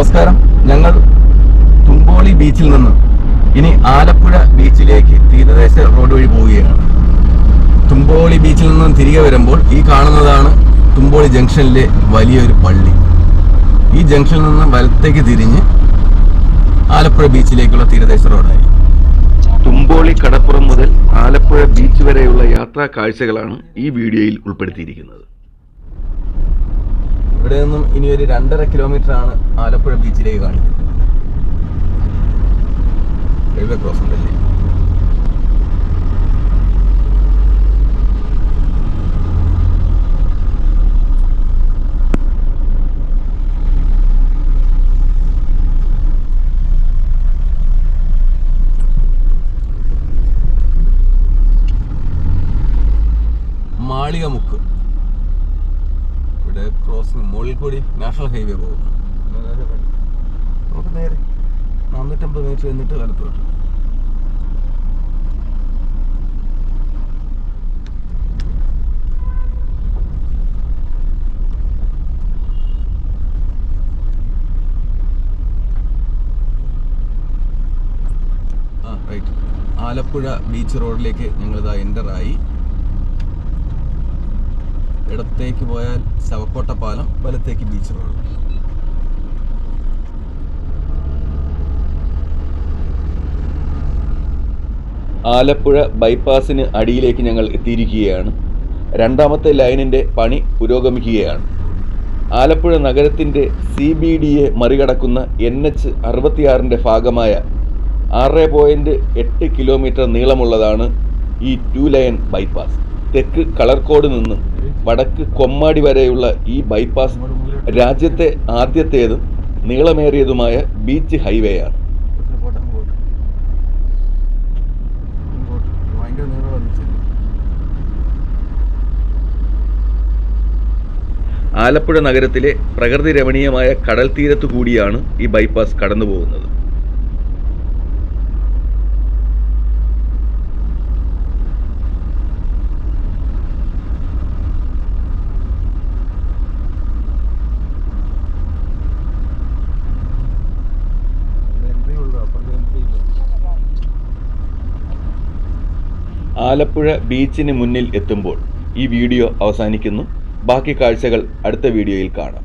നമസ്കാരം. ഞങ്ങൾ തുമ്പോളി ബീച്ചിൽ നിന്ന് ഇനി ആലപ്പുഴ ബീച്ചിലേക്ക് തീരദേശ റോഡ് വഴി പോവുകയാണ്. തുമ്പോളി ബീച്ചിൽ നിന്നും തിരികെ വരുമ്പോൾ ഈ കാണുന്നതാണ് തുമ്പോളി ജംഗ്ഷനിലെ വലിയൊരു പള്ളി. ഈ ജംഗ്ഷനിൽ നിന്ന് വലത്തേക്ക് തിരിഞ്ഞ് ആലപ്പുഴ ബീച്ചിലേക്കുള്ള തീരദേശ റോഡായി. തുമ്പോളി കടപ്പുറം മുതൽ ആലപ്പുഴ ബീച്ച് വരെയുള്ള യാത്രാ കാഴ്ചകളാണ് ഈ വീഡിയോയിൽ ഉൾപ്പെടുത്തിയിരിക്കുന്നത്. ഇവിടെ നിന്നും ഇനി ഒരു രണ്ടര കിലോമീറ്റർ ആണ് ആലപ്പുഴ ബീച്ചിലേക്ക് കാണിക്കുന്നത്. റെയിൽവേ ക്രോസ് ഉണ്ടല്ലേ? മാളികമുക്ക്. ക്രോസിംഗ് മുകളിൽ കൂടി നാഷണൽ ഹൈവേ പോകുന്നു നമുക്ക് നേരെ നാനൂറ്റമ്പത് മീറ്റർ എന്നിട്ട് വലത്തോട്ട്. ആലപ്പുഴ ബീച്ച് റോഡിലേക്ക് ഞങ്ങളിതാ എന്റർ ആയി. ഇടത്തേക്ക് പോയാൽ ശവക്കോട്ട പാലം വലത്തേക്ക് ബീച്ച് റോഡ് ആലപ്പുഴ ബൈപ്പാസിന് അടിയിലേക്ക് ഞങ്ങൾ എത്തിയിരിക്കുകയാണ്. രണ്ടാമത്തെ ലൈനിന്റെ പണി പുരോഗമിക്കുകയാണ്. ആലപ്പുഴ നഗരത്തിന്റെ സി ബി ഡിയെ മറികടക്കുന്ന എൻ എച്ച് അറുപത്തിയാറിന്റെ ഭാഗമായ ആറ് പോയിന്റ് എട്ട് കിലോമീറ്റർ നീളമുള്ളതാണ് ഈ ടു ലൈൻ ബൈപ്പാസ് തെക്ക് കളർക്കോട് നിന്ന് വടക്ക് കൊമ്മാടി വരെയുള്ള ഈ ബൈപ്പാസ് രാജ്യത്തെ ആദ്യത്തേതും നീളമേറിയതുമായ ബീച്ച് ഹൈവേയാണ് ആലപ്പുഴ നഗരത്തിലെ പ്രകൃതി രമണീയമായ കടൽ തീരത്തു കൂടിയാണ് ഈ ബൈപ്പാസ് കടന്നു പോകുന്നത് ആലപ്പുഴ ബീച്ചിന് മുന്നിൽ എത്തുമ്പോൾ ഈ വീഡിയോ അവസാനിക്കുന്നു. ബാക്കി കാഴ്ചകൾ അടുത്ത വീഡിയോയിൽ കാണാം.